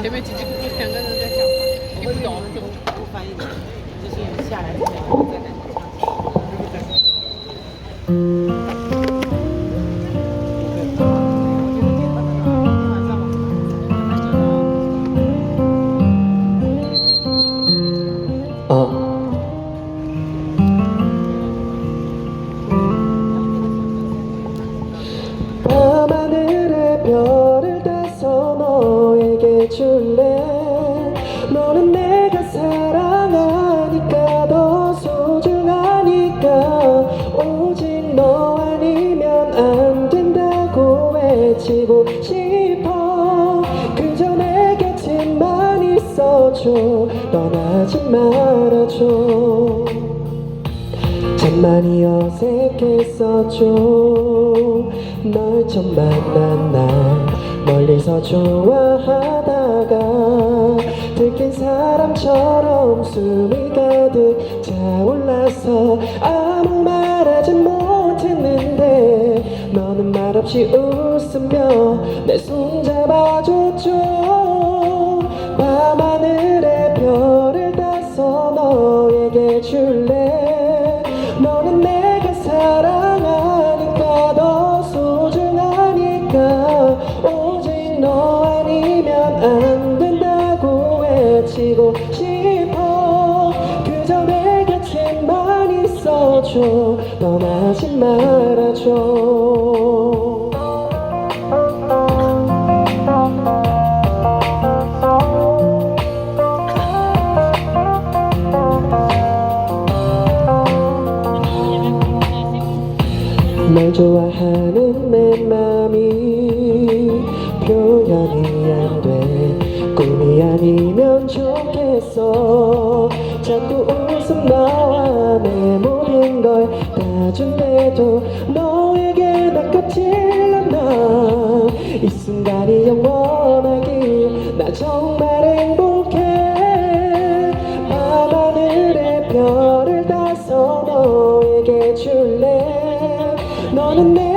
前面几句不两个人在讲话，听不懂。不翻译，就是下来之前我再赶紧 줄래. 너는 내가 사랑하니까 더 소중하니까. 오직 너 아니면 안 된다고 외치고 싶어. 그저 내 곁에만 있어줘. 떠나지 말아줘. 참 많이 어색했었죠 널 처음 만난 날 멀리서 좋아하다가 들킨 사람처럼 숨이 가득 차올라서 아무 말하지 못했는데 너는 말없이 웃으며 내 손 잡아줬죠. 밤하늘의 별을 따서 너에게 줄래 너 아니면 안 된다고 외치고 싶어. 그저 내 곁에만 있어줘. 떠나지 말아줘. 날 좋아하 표현이 안 돼. 꿈이 아니면 좋겠어. 자꾸 웃음 나와 내 모든 걸 다 준대도 너에게 아깝질 않아 이 순간이 영원하길 나 정말 행복해. 밤하늘의 별을 따서 너에게 줄래? 너는 내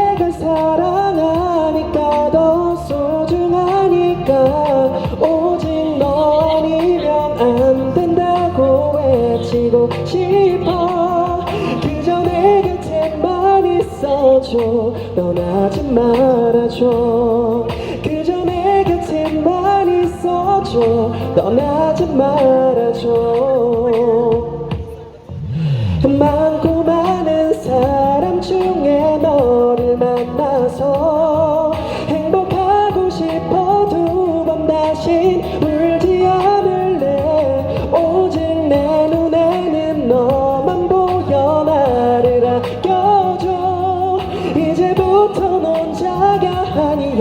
싶어. 그저 내 곁에만 있어줘. 떠나지 말아줘. 그저 내 곁에만 있어줘. 떠나지 말아줘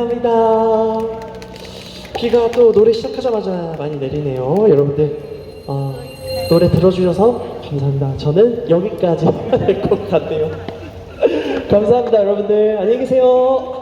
감사합니다. 비가 또 노래 시작하자마자 많이 내리네요. 여러분들 어, 노래 들어주셔서 감사합니다. 저는 여기까지 해야 될것 같네요. 감사합니다 여러분들. 안녕히 계세요